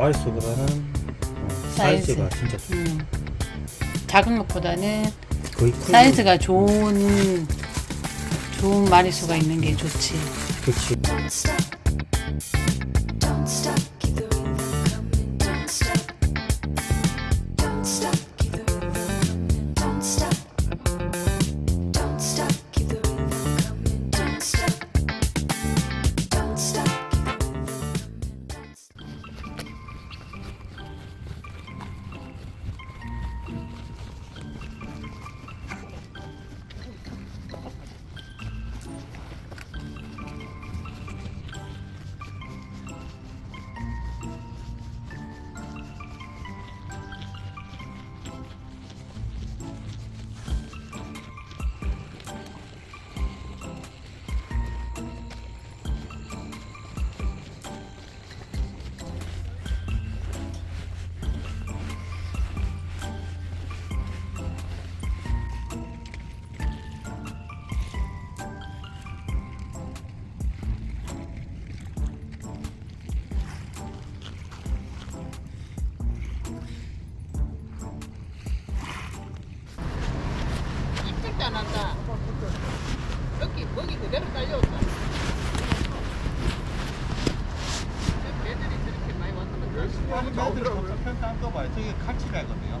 마리수보다는 어, 사이즈. 사이즈 가 진짜 좋- 음. 작은 것보다는 거의 큰 사이즈가 좋은 좋은 마리수가 있는 게 좋지. 그렇지 Don't stop. Don't stop. 하는 애들하고 편한 거 봐요. 저게 칼치가거든요.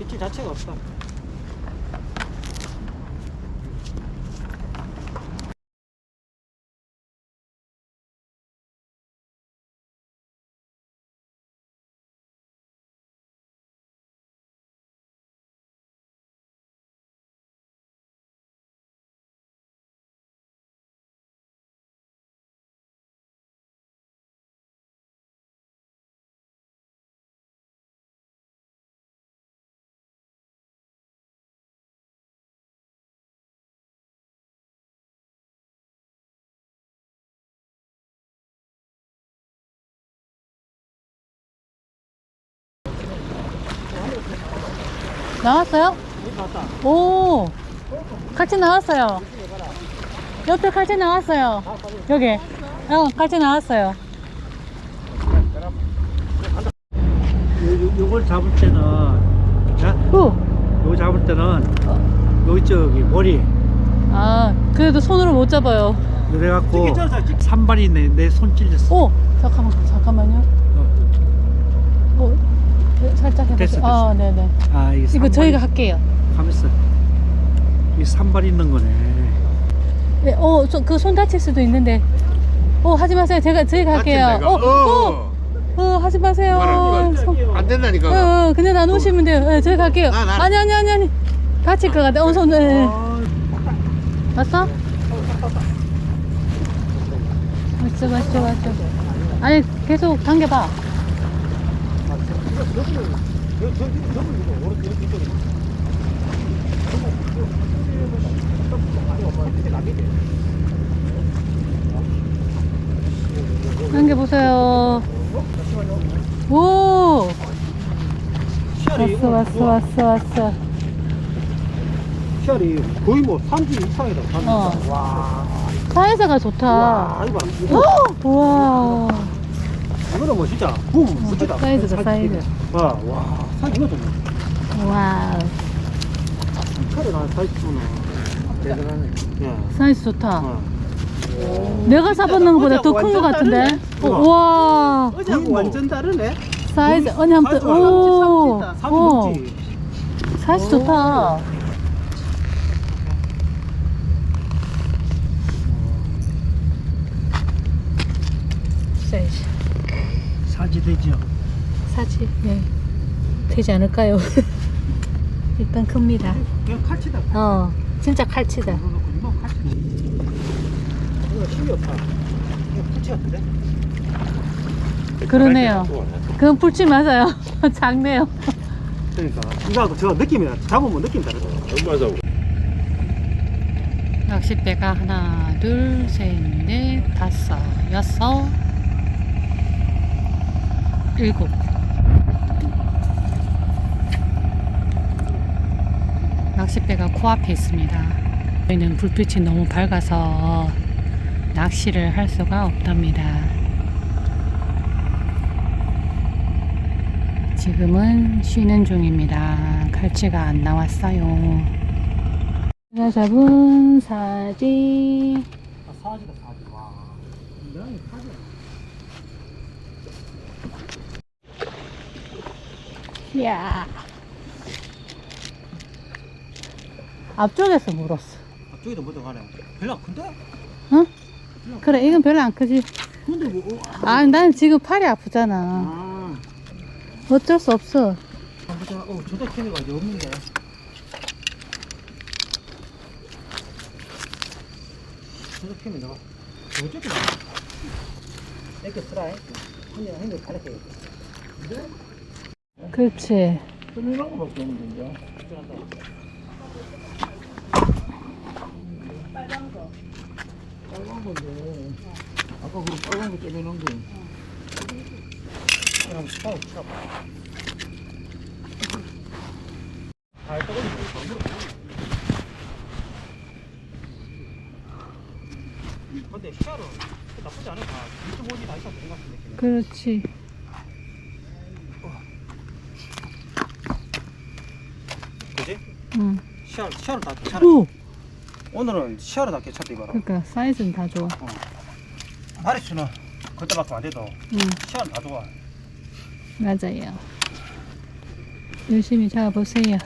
입질 자체가 없다. 나왔어요? 오, 칼치 나왔어요. 옆에 칼치 나왔어요. 여기. 어, 칼치 나왔어요. 요, 요걸 잡을 때는, 자, 후. 요거 잡을 때는, 여기 저기 머리, 아, 그래도 손으로 못 잡아요. 그래갖고, 산발이 내, 내 손 찔렸어. 오, 잠깐만, 잠깐만요. 오, 네, 살짝 해보세요. 됐어, 됐어. 아, 네네. 아, 이게 이거 산발이, 저희가 할게요. 가면서, 이 산발 있는 거네. 네, 어, 그손 다칠 수도 있는데. 어, 하지 마세요. 제가, 저희가 할게요. 다친다, 어, 이거. 어, 어, 하지 마세요. 손- 안 된다니까. 어, 어, 그냥 나누시면 돼요. 네, 저희가 할게요. 나, 나. 아니, 아니, 아니, 아니. 다칠 것 같아. 어, 손, 네. 왔어? 왔어, 왔어, 왔어. 아니, 계속 당겨봐. 당겨보세요. 오! 왔어, 왔어, 왔어, 왔어. 시알이 거의 뭐30 이상이다. 30 어. 이상. 와, 사이즈가 좋다. 와, 이거 봐. 이거, 우와. 이거는 뭐 진짜, 붐, 멋지다. 사이즈다, 사이즈. 와, 와, 사이즈 이거 좋네. 와우. 칼에 나 사이즈구나. 대단하네. 예. 사이즈 좋다. 어. 내가 잡았는 것보다 더 큰것 같은데? 어, 와. 어제하고 완전 다르네. 사이즈, 언니 한 번, 사이즈가 오. 사이즈 어. 사이즈 좋다. 사이즈. 사지 되죠. 사지, 네. 되지 않을까요? 일단 큽니다. 그냥 칼치다. 어, 진짜 칼치다. 이거 칼치. 이거 힘이 없다. 이거 풀치 같은데? 그러네요. 그건 풀치 맞아요. 작네요. 그러니까 이거하고 저 느낌이 잡으면 느낌 다르다. 얼마 잡고? 낚싯대가 하나, 둘, 셋, 넷, 다섯, 여섯, 일곱. 낚싯배가 코앞에 있습니다. 저희는 불빛이 너무 밝아서 낚시를 할 수가 없답니다. 지금은 쉬는 중입니다. 갈치가 안 나왔어요. 제가 잡은 사지. 아, 사지다 사지 와 사지 이야. 앞쪽에서 물었어. 앞쪽에도 뭐도 가네 별로 안 큰데? 응? 그래, 이건 별로 안 크지. 근데 뭐 어, 아, 난 지금 팔이 아프잖아. 아 어쩔 수 없어. 아, 보자 어 저다 캐미가 이제 없는데 저다 캐미 내가 어쩌게 나 이렇게 쓰라 한개 한개 가르쳐 그렇지. 끊는 거밖에 없는데 이제 빨간 건데 아까 그 빨간 거 떼내는 거 그냥 차고 아 걸리 근데 시야로 나쁘지 않을까 2.5지 다 있었던 것 같은데 그렇지. 그지? 응. 시야, 시야로 다 괜찮아 오! 오늘은 시야로 다 괜찮다 이거라 그러니까 사이즈는 다 좋아. 마리수는 그때밖에 안 돼도 응, 시야는 다 좋아 맞아요. 열심히 잡아보세요.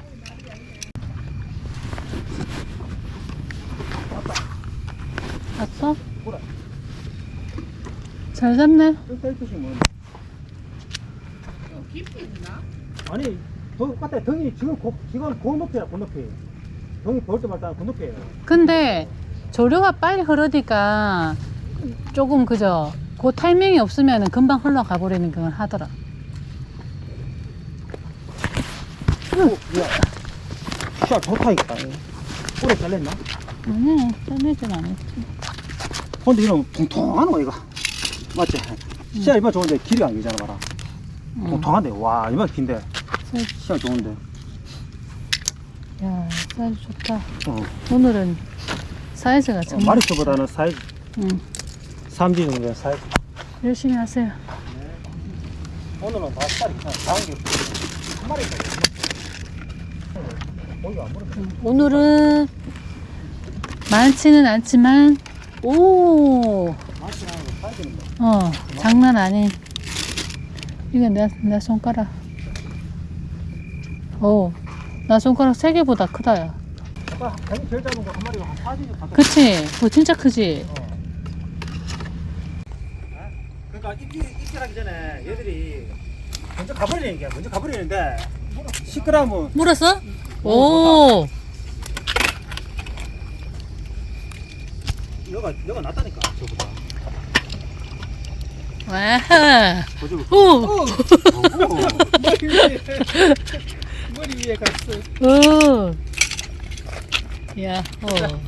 왔어? 그래. 잘 잡네. 뭐 아니 더 같아 등이 지금 고, 지금 고 높이야 고 높이 등이 볼 때마다 고 높이에요 근데 조류가 빨리 흐르니까 조금 그죠? 그 타이밍이 없으면 금방 흘러가 버리는 건 하더라. 오, 야. 시야 좋다 이거 오래 잘렸나? 아니, 짜내진 않았지. 근데 이런 통통한 거 이거 맞지? 시야 얼마나 좋은데 길이 아니잖아 봐라 응. 통통한데 와 얼마나 긴데 사이즈, 좋은데 야, 사이즈 좋다. 어. 오늘은 사이즈가 어, 정말. 마리수보다는 사이즈 응, 3지 정도의 사이즈 열심히 하세요. 오늘은 다 살이 그냥 다한 게한 마리 오늘은 많지는 않지만, 오, 어, 장난 아닌. 이건 내, 내 손가락. 오, 나 손가락 세 개보다 크다, 야. 아까 당연히 제일 작은 거 한 마리가 한 4지 정도 그치? 그거 진짜 크지? 그러니까 입질, 입질하기 전에 얘들이 먼저 가버리는 게 먼저 가버리는데 시끄러우면 물었어? 오, 여가 여가 낫다니까 저보다 와, 오, 머리 위에 갔어. 오. 야, 어.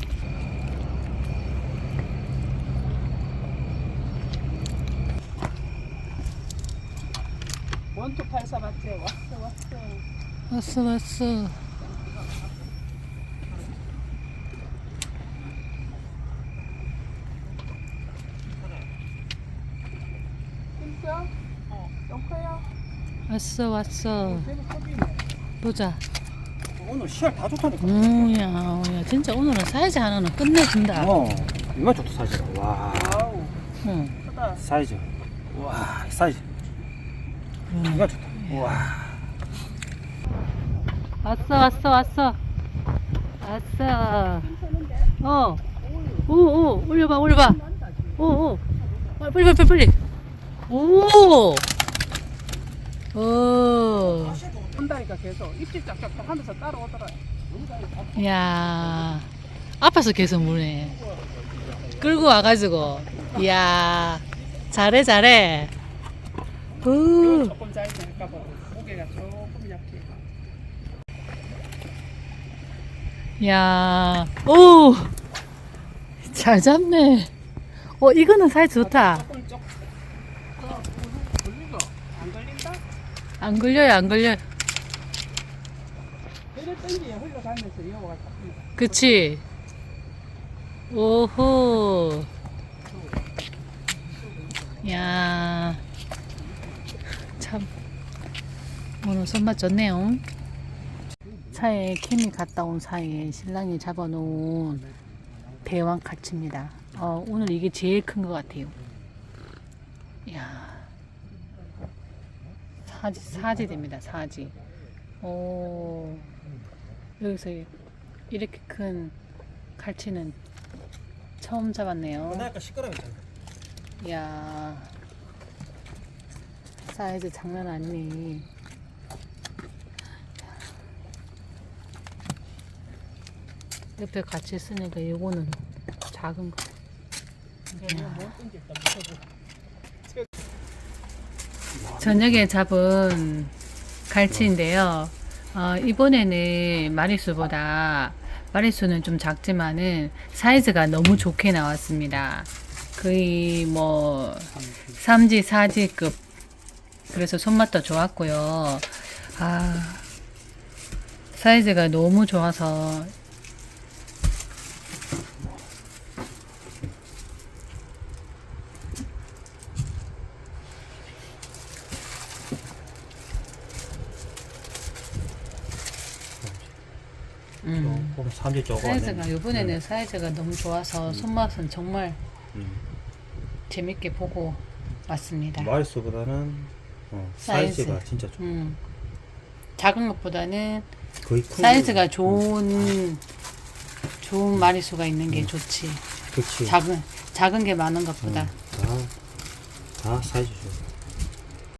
원투 팔사 맞지? 왔어 왔어. 왔어, 왔어. 어. 왔어, 왔어. 보자. 오늘 시야 다 좋다니까 오, 야, 야, 진짜 오늘은 사이즈 하나는 끝내준다. 어 얼마나 좋다 사이즈 와 아우 응. 크다. 사이즈 와 사이즈 얼마나 좋다 와 왔어, 왔어, 왔어. 왔어. 어. 오, 오, 올려봐, 올려봐. 오, 오. 빨리, 빨리, 빨리, 빨리. 오. 오. 한다니까 계속 입질 짝짝짝 하면서 따라오더라. 야 앞에서 계속 무네. 끌고 와가지고. 이야. 잘해, 잘해. 오. 조금 잘 될까봐 고개가 조금 약해. 야, 오, 잘 잡네. 어, 이거는 사이즈 좋다. 조금 쪽. 어, 걸린다. 안 걸린다? 안 걸려요, 안 걸려. 배를 땡기에 흘러가면서 이어가 잡힌다. 그치? 오호. 야, 참 오늘 손맛 좋네요. 차에 캠이 갔다 온 사이에 신랑이 잡아놓은 대왕 가치입니다. 어, 오늘 이게 제일 큰 것 같아요. 야, 사지 사지 됩니다. 사지. 오, 여기서 이렇게 큰 갈치는 처음 잡았네요. 나 아까 시끄러웠잖아. 이야 사이즈 장난 아니네. 옆에 같이 있으니까 이거는 작은 거. 저녁에 잡은 갈치인데요. 어, 이번에는 마리수보다 마리수는 좀 작지만은 사이즈가 너무 좋게 나왔습니다 거의 뭐 3지, 4지급. 그래서 손맛도 좋았고요. 아, 사이즈가 너무 좋아서 음. 조금 삼지 조금 사이즈가 안 이번에는 사이즈가 너무 좋아서 손맛은 정말 음. 재밌게 보고 왔습니다. 마리수보다는 어, 사이즈. 사이즈가 진짜 좋 음. 작은 것보다는 거의 큰 사이즈가 거. 좋은 좋은 마리수가 있는 게 좋지. 그치 작은 작은 게 많은 것보다. 다, 다 사이즈 좋아